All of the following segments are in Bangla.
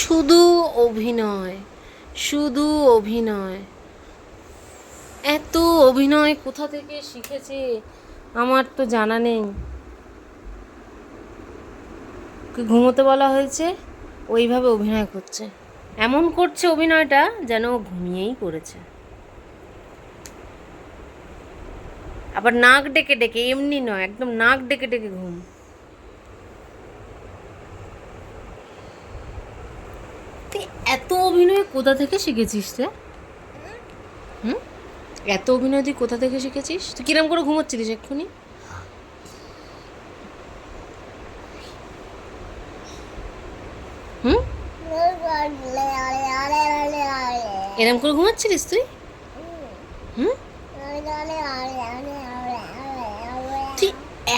শুধু অভিনয় শুধু অভিনয়। এত অভিনয় কোথা থেকে শিখেছে আমার তো জানা নেই। ঘুমোতে বলা হয়েছে, ওইভাবে অভিনয় করছে। এমন করছে অভিনয়টা যেন ঘুমিয়েই পড়েছে। আবার নাক ডেকে ডেকে, এমনি নয়, একদম নাক ডেকে ডেকে ঘুম তুই এত অভিনয় কোথা থেকে শিখেছিস রে? এত অভিনয় তুই কোথা থেকে শিখেছিস? তুই কিরম করে ঘুমোচ্ছিলিস এক্ষুনি? এরম করে ঘুমাচ্ছিলিস তুই? তুই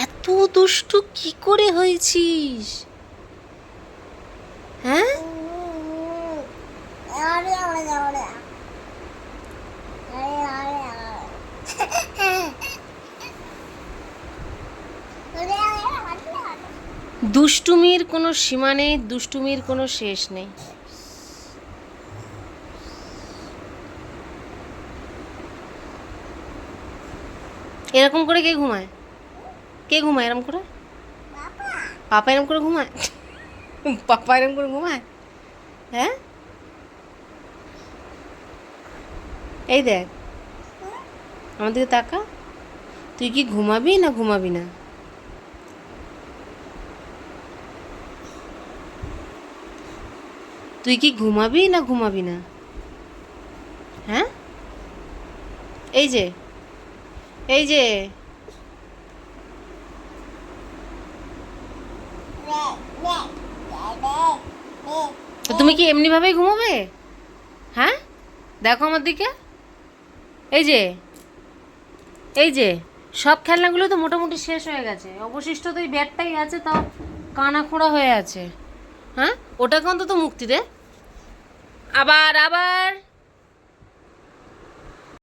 এত দুষ্টু কি করে হয়েছিস? দুষ্টুমির কোনো সীমা নেই, দুষ্টুমির কোনো শেষ নেই। এরকম করে কে ঘুমায়? কে ঘুমায় এরকম করে? পাপা এরকম করে ঘুমায়? পাপা এরকম করে ঘুমায়? হ্যাঁ? এই দেখ, আমার দিকে তাকা। তুই কি ঘুমাবি না ঘুমাবি না? তুই কি ঘুমাবি না ঘুমাবি না? হ্যাঁ? এই যে এই যে। তুমি কি এমনিভাবেই ঘুমাবে? হ্যাঁ? দেখো আমার দিকে। এই যে এই যে, সব খেলনাগুলো তো মোটামুটি শেষ হয়ে গেছে। অবশিষ্ট তো এই ব্যাটটাই আছে, তাও কানা খোঁড়া হয়ে আছে। হ্যাঁ? ওটাকে অন্তত মুক্তি দে। আবার আবার।